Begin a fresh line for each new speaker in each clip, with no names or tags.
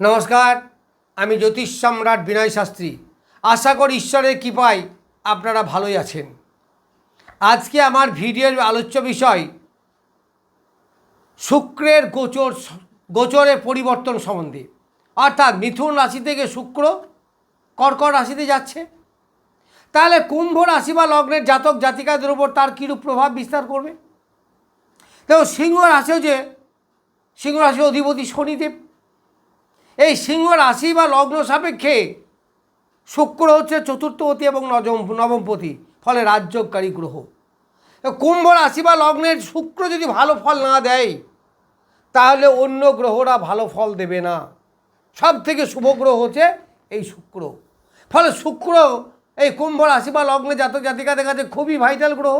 নমস্কার, আমি জ্যোতিষ সম্রাট বিনয় শাস্ত্রী। আশা করি ঈশ্বরের কৃপায় আপনারা ভালোই আছেন। আজকে আমার ভিডিওর আলোচ্য বিষয়, শুক্রের গোচর গোচরের পরিবর্তন সম্বন্ধে। অর্থাৎ মিথুন রাশি থেকে শুক্র কর্কট রাশিতে যাচ্ছে। তাহলে কুম্ভ রাশি বা লগ্নের জাতক জাতিকাদের উপর তার কীরূপ প্রভাব বিস্তার করবে? তো সিংহ রাশিও যে, সিংহ রাশির অধিপতি শনিদেব। এই সিংহ রাশি বা লগ্ন সাপেক্ষে। শুক্র হচ্ছে চতুর্থপতি এবং নজম, নবমপতি, ফলে রাজ্যকারী গ্রহ। কুম্ভ রাশি বা লগ্নের শুক্র যদি ভালো ফল না দেয়, তাহলে অন্য গ্রহরা ভালো ফল দেবে না। সব থেকে শুভ গ্রহ হচ্ছে এই শুক্র। ফলে শুক্র এই কুম্ভ রাশি বা লগ্নে জাতক জাতিকাদের কাছে খুবই ভাইটাল গ্রহ।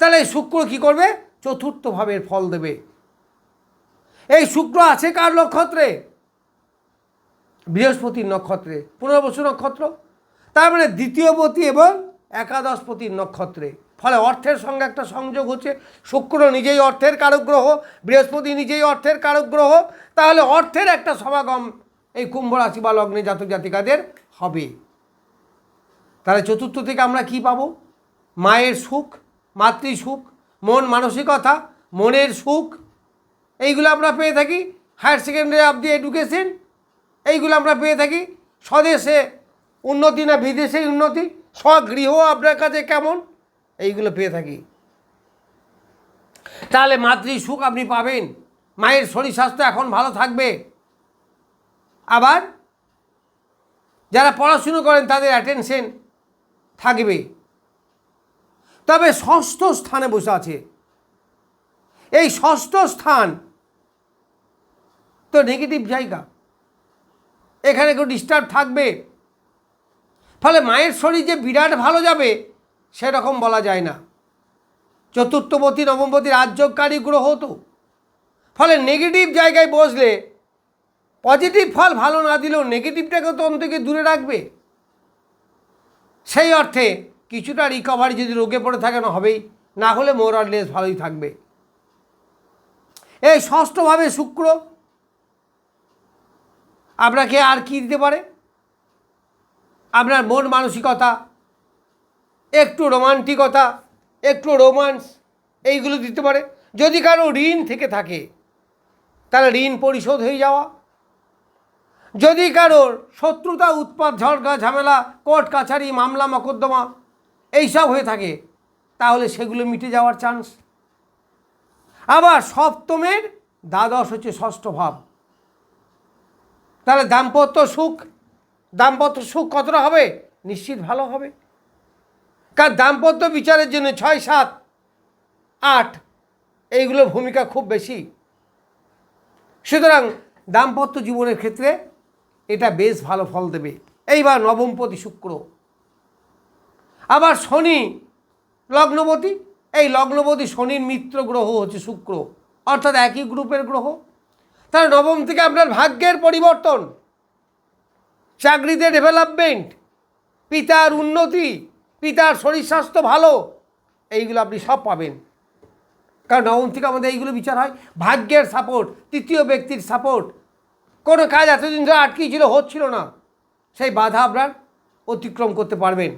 তাহলে এই শুক্র কী করবে? চতুর্থ ভাবের ফল দেবে। এই শুক্র আছে কার নক্ষত্রে? বৃহস্পতির নক্ষত্রে পুনর্বসু নক্ষত্র। তার মানে দ্বিতীয়পতি এবং একাদশপতির নক্ষত্রে। ফলে অর্থের সঙ্গে একটা সংযোগ হচ্ছে। শুক্র নিজেই অর্থের কারক গ্রহ বৃহস্পতি নিজেই অর্থের কারক গ্রহ তাহলে অর্থের একটা সমাগম এই কুম্ভ রাশি বা লগ্নে জাতক জাতিকাদের হবে। তাহলে চতুর্থ থেকে আমরা কি পাবো? মায়ের সুখ, মাতৃ সুখ, মন মানসিকতা, মনের সুখ এইগুলো আমরা পেয়ে থাকি। Higher secondary of the education এইগুলো আমরা পেয়ে থাকি। স্বদেশে উন্নতি না বিদেশে উন্নতি, স্বগৃহ আপনার কাছে কেমন? এইগুলো পেয়ে থাকি। তাহলে মাতৃ সুখ আপনি পাবেন। মায়ের শরীর স্বাস্থ্য এখন ভালো থাকবে। আবার যারা পড়াশুনো করেন, তাদের অ্যাটেনশন থাকবে। তবে ষষ্ঠ স্থানে বসে আছে। এই ষষ্ঠ স্থান তো নেগেটিভ জায়গা। এখানে কেউ ডিস্টার্ব থাকবে। ফলে মায়ের শরীর যে বিরাট ভালো যাবে, সেরকম বলা যায় না। চতুর্থপতি, নবমপতি রাজ্যকারী গ্রহ তো। ফলে নেগেটিভ জায়গায় বসলে পজিটিভ ফল ভালো না দিলেও নেগেটিভটাকে তো অন্তকে দূরে রাখবে। সেই অর্থে কিছুটা রিকভারি যদি রোগে পড়ে থাকে না হবেই, না হলে মোরাললেস ভালোই থাকবে। এই ষষ্ঠভাবে শুক্র আপনাকে আর কি দিতে পারে? আপনার মন মানসিকতা, একটু রোমান্টিকতা, একটু রোমান্স, এইগুলো দিতে পারে। যদি কারও ঋণ থেকে থাকে, তাহলে ঋণ পরিশোধ হয়ে যাওয়া। যদি কারোর শত্রুতা, উৎপাত ঝড়গা ঝামেলা, কোর্ট, কাছারি, মামলা, মকদ্দমা এইসব হয়ে থাকে, তাহলে সেগুলো মিটে যাওয়ার চান্স। আবার সপ্তমের দ্বাদশ হচ্ছে ষষ্ঠ ভাব। তাহলে দাম্পত্য সুখ দাম্পত্য সুখ কতটা হবে? নিশ্চিত ভালো হবে। কারণ দাম্পত্য বিচারের জন্য ছয়, সাত, আট এইগুলোর ভূমিকা খুব বেশি। সুতরাং দাম্পত্য জীবনের ক্ষেত্রে এটা বেশ ভালো ফল দেবে। এইবার নবমপতি শুক্র। আবার শনি লগ্নবতী এই লগ্নবতী শনির মিত্র গ্রহ হচ্ছে শুক্র। অর্থাৎ একই গ্রুপের গ্রহ। তাহলে নবম থেকে আপনার ভাগ্যের পরিবর্তন। চাকরিতে ডেভেলপমেন্ট পিতার উন্নতি, পিতার শরীর স্বাস্থ্য ভালো, এইগুলো আপনি সব পাবেন। কারণ নবম থেকে আমাদের এইগুলো বিচার হয়। ভাগ্যের সাপোর্ট তৃতীয় ব্যক্তির সাপোর্ট কোনো কাজ এতদিন ধরে আটকেই ছিল, হচ্ছিল না। সেই বাধা আপনার অতিক্রম করতে পারবেন।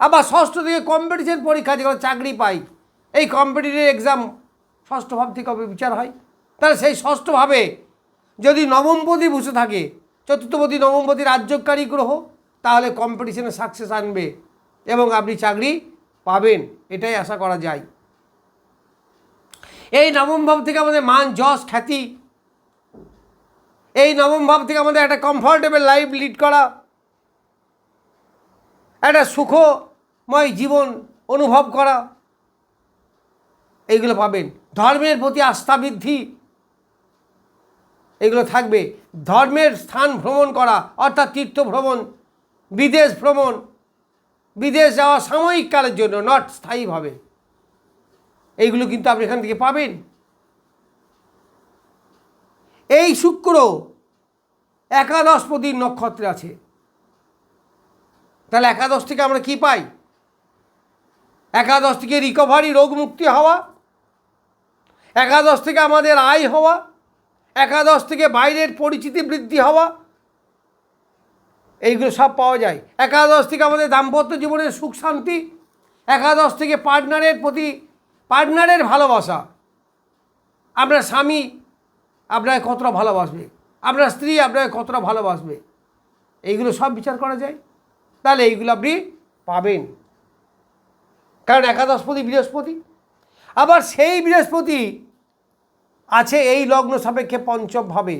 আবার ষষ্ঠ থেকে কম্পিটিশন পরীক্ষা যেগুলো চাকরি পাই। এই কম্পিটিটিভ এক্সাম ষষ্ঠ ভাব থেকে বিচার হয়। তাহলে সেই ষষ্ঠভাবে যদি নবমপতি বসে থাকে, চতুর্থপতি নবমপতি রাজ্যকারী গ্রহ, তাহলে কম্পিটিশনে সাকসেস আনবে এবং আপনি চাকরি পাবেন, এটাই আশা করা যায়। এই নবম ভাব থেকে আমাদের মান, যশ, খ্যাতি, এই নবম ভাব থেকে আমাদের একটা কমফর্টেবল লাইফ লিড করা, একটা সুখময় জীবন অনুভব করা, এইগুলো পাবেন। ধর্মের প্রতি আস্থা বৃদ্ধি এগুলো থাকবে। ধর্মের স্থান ভ্রমণ করা, অর্থাৎ তীর্থ ভ্রমণ, বিদেশ ভ্রমণ, বিদেশ যাওয়া সাময়িক কালের জন্য নট স্থায়ীভাবে। এইগুলো কিন্তু আপনি এখান থেকে পাবেন। এই শুক্র একাদশপতির নক্ষত্রে আছে। তাহলে একাদশ থেকে আমরা কি পাই? একাদশ থেকে রিকভারি রোগ মুক্তি হওয়া। একাদশ থেকে আমাদের আয় হওয়া। একাদশ থেকে বাইরের পরিচিতি বৃদ্ধি হওয়া, এইগুলো সব পাওয়া যায়। একাদশ থেকে আমাদের দাম্পত্য জীবনের সুখ শান্তি, একাদশ থেকে পার্টনারের প্রতি, পার্টনারের ভালোবাসা। আপনার স্বামী আপনাকে কতটা ভালোবাসবে? আপনার স্ত্রী আপনাকে কতটা ভালোবাসবে? এইগুলো সব বিচার করা যায়। তাহলে এইগুলো আপনি পাবেন। কারণ একাদশপতি বৃহস্পতি। আবার সেই বৃহস্পতি আছে এই লগ্ন সাপেক্ষে পঞ্চম ভাবে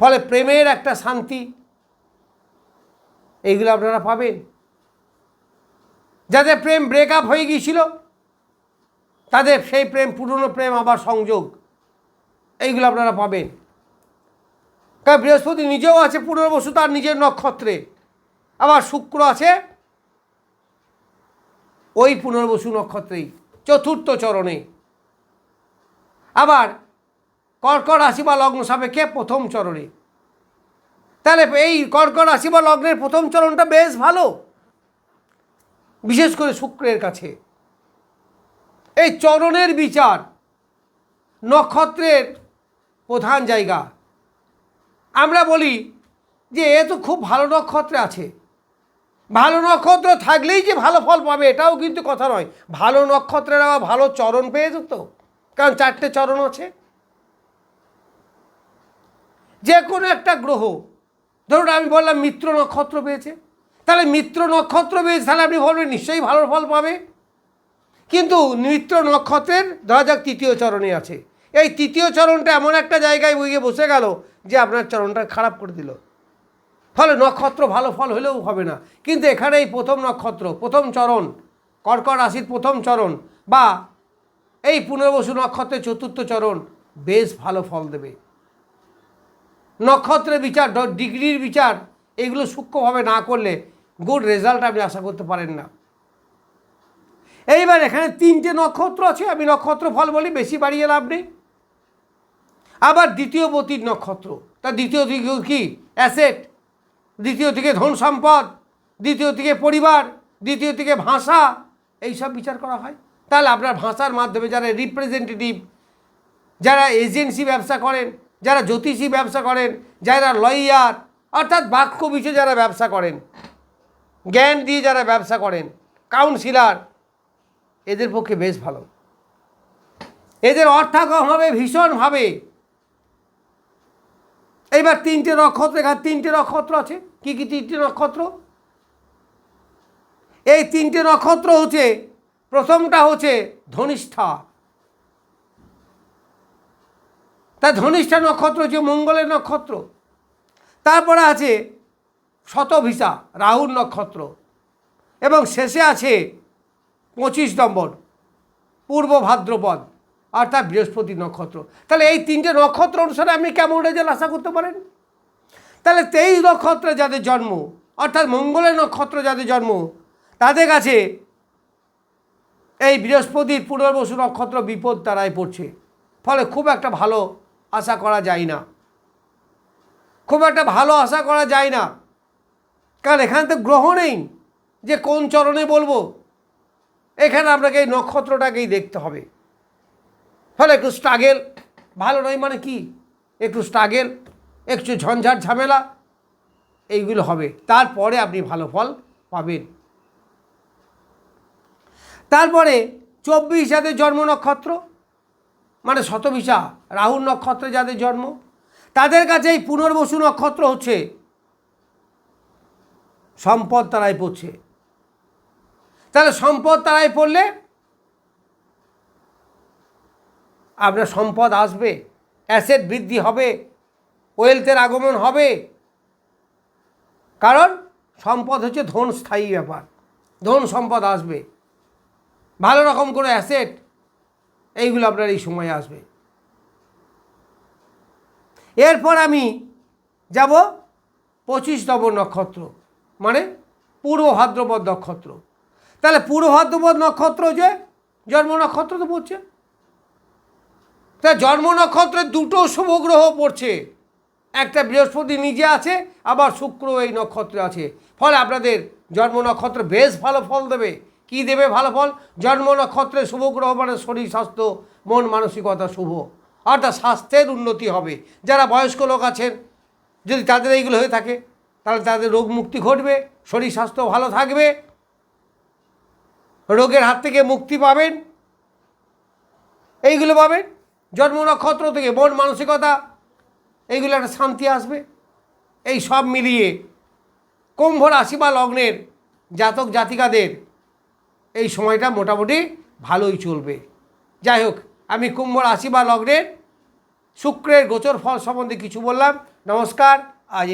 ফলে প্রেমের একটা শান্তি এইগুলো আপনারা পাবেন। যাদের প্রেম ব্রেকআপ হয়ে গিয়েছিল, তাদের সেই প্রেম, পুরনো প্রেম আবার সংযোগ, এইগুলো আপনারা পাবেন। কারণ বৃহস্পতি নিজেও আছে পুনর্বসু, তার নিজের নক্ষত্রে। আবার শুক্র আছে ওই পুনর্বসু নক্ষত্রেই, চতুর্থ চরণে। আবার রাশি বা লগ্ন সাপেক্ষে প্রথম চরণে। তাহলে এই কর্কট রাশি বা লগ্নের প্রথম চরণটা বেশ ভালো। বিশেষ করে শুক্রের কাছে। এই চরণের বিচার নক্ষত্রের প্রধান জায়গা। আমরা বলি যে এ তো খুব ভালো নক্ষত্রে আছে। ভালো নক্ষত্র থাকলেই যে ভালো ফল পাবে, এটাও কিন্তু কথা নয়। ভালো নক্ষত্রের আবার ভালো চরণ পেয়ে যেত কারণ চারটে চরণ আছে। যে কোনো একটা গ্রহ, ধরুন আমি বললাম মিত্র নক্ষত্র পেয়েছে, তাহলে মিত্র নক্ষত্র পেয়েছে, তাহলে আপনি বলবেন নিশ্চয়ই ভালো ফল পাবে। কিন্তু মিত্র নক্ষত্রের ধরা যাক তৃতীয় চরণে আছে। এই তৃতীয় চরণটা এমন একটা জায়গায় বইয়ে বসে গেল যে আপনার চরণটা খারাপ করে দিল। ফলে নক্ষত্র ভালো ফল হলেও হবে না। কিন্তু এখানে এই প্রথম নক্ষত্র, প্রথম চরণ, কর্কট রাশির প্রথম চরণ বা এই পুনর্বসু নক্ষত্রের চতুর্থ চরণ বেশ ভালো ফল দেবে। নক্ষত্রের বিচার ডিগ্রির বিচার, এগুলো সূক্ষ্মভাবে না করলে গুড রেজাল্ট আপনি আশা করতে পারেন না। এইবার এখানে তিনটে নক্ষত্র আছে, আমি নক্ষত্র ফল বলি, বেশি বাড়িয়ে লাভ নেই। আবার দ্বিতীয় পতির নক্ষত্র, তা দ্বিতীয় দিকে কি? অ্যাসেট, দ্বিতীয় থেকে ধন সম্পদ, দ্বিতীয় থেকে পরিবার, দ্বিতীয় থেকে ভাষা, এইসব বিচার করা হয়। তাহলে আপনার ভাষার মাধ্যমে যারা রিপ্রেজেন্টেটিভ যারা এজেন্সি ব্যবসা করেন, যারা জ্যোতিষী ব্যবসা করেন, যারা লয়ার অর্থাৎ বাক্য বিষয়ে যারা ব্যবসা করেন, জ্ঞান দিয়ে যারা ব্যবসা করেন কাউন্সিলার এদের পক্ষে বেশ ভালো। এদের অর্থাগম হবে ভীষণভাবে এইবার তিনটে নক্ষত্র, এখানে তিনটে নক্ষত্র আছে। কি কি তিনটে নক্ষত্র? এই তিনটে নক্ষত্র হচ্ছে প্রথমটা হচ্ছে ধনিষ্ঠা। তা ধনিষ্ঠা নক্ষত্র হচ্ছে মঙ্গলের নক্ষত্র। তারপরে আছে শতভিসা, রাহুর নক্ষত্র। এবং শেষে আছে পঁচিশ নম্বর, পূর্ব ভাদ্রপদ অর্থাৎ বৃহস্পতি নক্ষত্র। তাহলে এই তিনটে নক্ষত্র অনুসারে আপনি কেমন রেজাল্ট আশা করতে পারেন? তাহলে তেইশ নক্ষত্রে যাদের জন্ম, অর্থাৎ মঙ্গলের নক্ষত্র যাদের জন্ম, তাদের কাছে এই বৃহস্পতির পুনর্বসু নক্ষত্র বিপদ তারাই পড়ছে। ফলে খুব একটা ভালো আশা করা যায় না। খুব একটা ভালো আশা করা যায় না। কারণ এখানে তো গ্রহ নেই। যে কোন চরণে বলব? এখানে আপনাকে এই নক্ষত্রটাকেই দেখতে হবে। ফলে একটু স্ট্রাগেল ভালো নয় মানে কি? একটু স্ট্রাগেল একটু ঝঞ্ঝাট ঝামেলা, এইগুলো হবে। তারপরে আপনি ভালো ফল পাবেন। তারপরে চব্বিশ যাদের জন্ম নক্ষত্র মানে শতবিশা রাহুল নক্ষত্রে যাদের জন্ম, তাদের কাছে এই পুনর্বসু নক্ষত্র হচ্ছে সম্পদ তারাই পড়ছে। তাহলে সম্পদ তারাই পড়লে আপনার সম্পদ আসবে, অ্যাসেট বৃদ্ধি হবে, ওয়েলথের আগমন হবে। কারণ সম্পদ হচ্ছে ধন স্থায়ী ব্যাপার, ধন সম্পদ আসবে। ভালো রকম করে অ্যাসেট এইগুলো আপনার এই সময় আসবে। এরপর আমি যাব পঁচিশতম নক্ষত্র মানে পূর্ব ভাদ্রপদ নক্ষত্র। তাহলে পূর্ব ভাদ্রপদ নক্ষত্র যে, জন্ম নক্ষত্র তো পড়ছে। তা জন্ম নক্ষত্রের দুটো শুভ গ্রহ পড়ছে। একটা বৃহস্পতি নিজে আছে, আবার শুক্র এই নক্ষত্রে আছে। ফলে আপনাদের জন্ম নক্ষত্র বেশ ভালো ফল দেবে। কি দেবে ভালো ফল? জন্ম নক্ষত্রে শুভ গ্রহ মানে শরীর স্বাস্থ্য, মন মানসিকতা শুভ। অর্থাৎ স্বাস্থ্যের উন্নতি হবে। যারা বয়স্ক লোক আছেন, যদি তাদের এইগুলো হয়ে থাকে, তাহলে তাদের রোগ মুক্তি ঘটবে, শরীর স্বাস্থ্য ভালো থাকবে। রোগের হাত থেকে মুক্তি পাবেন। এইগুলো পাবেন। জন্ম নক্ষত্র থেকে মন মানসিকতা, এইগুলো একটা শান্তি আসবে। এই সব মিলিয়ে কুম্ভ রাশি বা লগ্নের জাতক জাতিকাদের এই সময়টা মোটামুটি ভালোই চলবে। যাই হোক, আমি কুম্ভ রাশি বা লগ্নের শুক্রের গোচর ফল সম্বন্ধে কিছু বললাম। নমস্কার, আজ